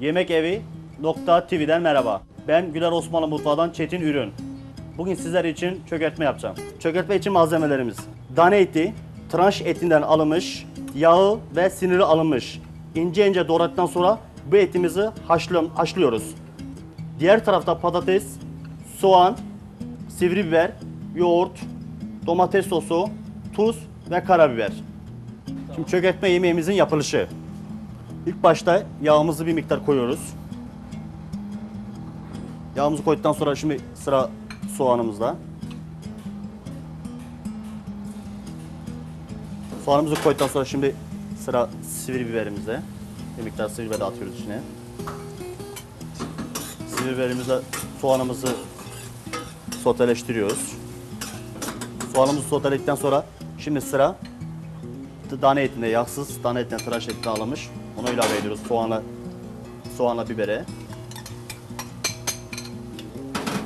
Yemek Evi TV'den merhaba. Ben Güler Osmanlı Mutfağı'dan Çetin Ürün. Bugün sizler için çökertme yapacağım. Çökertme için malzemelerimiz. Dane eti, tranş etinden alınmış, yağı ve siniri alınmış. İnce ince doğradıktan sonra bu etimizi haşlı- haşlıyoruz. Diğer tarafta patates, soğan, sivri biber, yoğurt, domates sosu, tuz ve karabiber. Şimdi çökertme yemeğimizin yapılışı. İlk başta yağımızı bir miktar koyuyoruz. Yağımızı koyduktan sonra şimdi sıra soğanımızda. Soğanımızı koyduktan sonra şimdi sıra sivri biberimizde. Bir miktar sivri biber atıyoruz içine. Sivri biberimizle soğanımızı soteleştiriyoruz. Soğanımızı soteledikten sonra şimdi sıra dane etinde yağsız dane etinden tıraş etini alınmış. Onu ilave ediyoruz soğana, soğana bibere.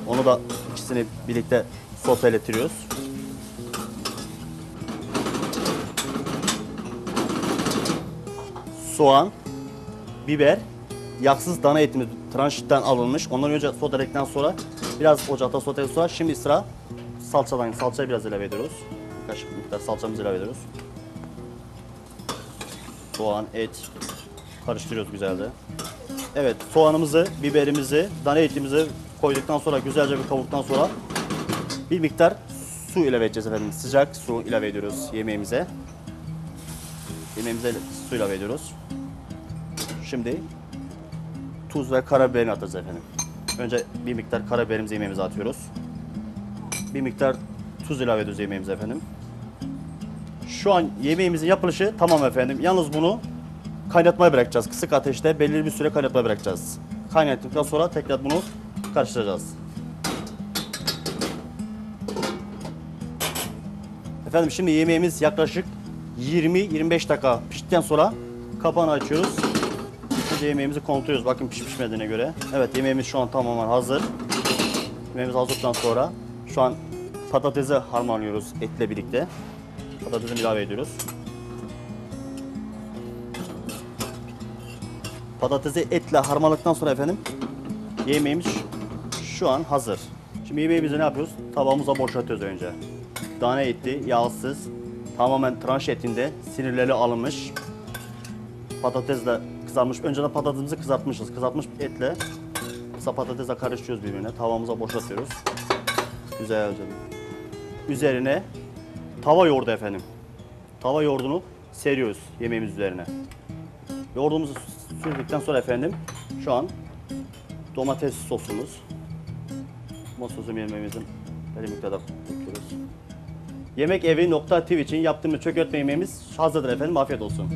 Onu da ikisini birlikte soteletiriyoruz. Soğan, biber, yağsız dana etimiz tranşitten alınmış. Ondan önce soteledikten sonra biraz ocakta soteledikten sonra şimdi sıra salçadan salçayı biraz ilave ediyoruz. Bir kaşık miktar salçamızı ilave ediyoruz. Soğan, et karıştırıyoruz güzelce. Evet, soğanımızı, biberimizi, dana etimizi koyduktan sonra güzelce bir kavurduktan sonra bir miktar su ilave edeceğiz efendim. Sıcak su ilave ediyoruz yemeğimize. Yemeğimize su ilave ediyoruz. Şimdi tuz ve karabiberini atacağız efendim. Önce bir miktar karabiberimizi yemeğimize atıyoruz. Bir miktar tuz ilave ediyoruz yemeğimize efendim. Şu an yemeğimizin yapılışı tamam efendim. Yalnız bunu kaynatmaya bırakacağız. Kısık ateşte belirli bir süre kaynatmaya bırakacağız. Kaynattıktan sonra tekrar bunu karıştıracağız. Efendim şimdi yemeğimiz yaklaşık 20-25 dakika piştikten sonra kapağını açıyoruz. Önce yemeğimizi kontrol ediyoruz. Bakın pişmiş pişmediğine göre. Evet yemeğimiz şu an tamamen hazır. Yemeğimiz hazırdan sonra şu an patatesi harmanlıyoruz etle birlikte. Patatesini ilave ediyoruz. Patatesi etle harmanladıktan sonra efendim yemeğimiz şu an hazır. Şimdi yemeğimizi ne yapıyoruz? Tabağımıza boşaltıyoruz önce. Dane eti, yağsız, tamamen tranş etinde sinirleri alınmış. Patates de kızarmış. Önceden patatesimizi kızartmışız. Kızartmış etle kısa patatesle karıştırıyoruz birbirine. Tavamıza boşaltıyoruz. Güzelce. Üzerine tava yoğurdu efendim. Tava yoğurdunu seriyoruz yemeğimiz üzerine. Yoğurdumuzu sürdükten sonra efendim şu an domates sosumuz. Domates sosu yemeğimizin belli miktarda ekliyoruz. Yemek evi nokta TV için yaptığımız çökertme yemeğimiz hazırdır efendim. Afiyet olsun.